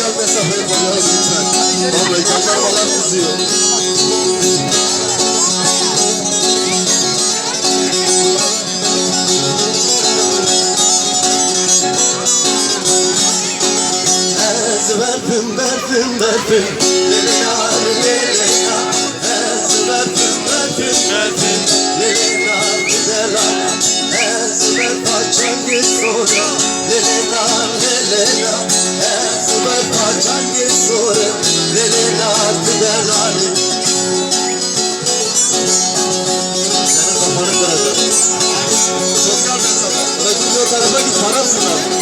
mesafeyi koruyalım lütfen. Vallahi jandarmalar kızıyor. Verdim verdim verdim. Sonra Leyla Leyla Ez Senin kafanı kıracağım Sosyal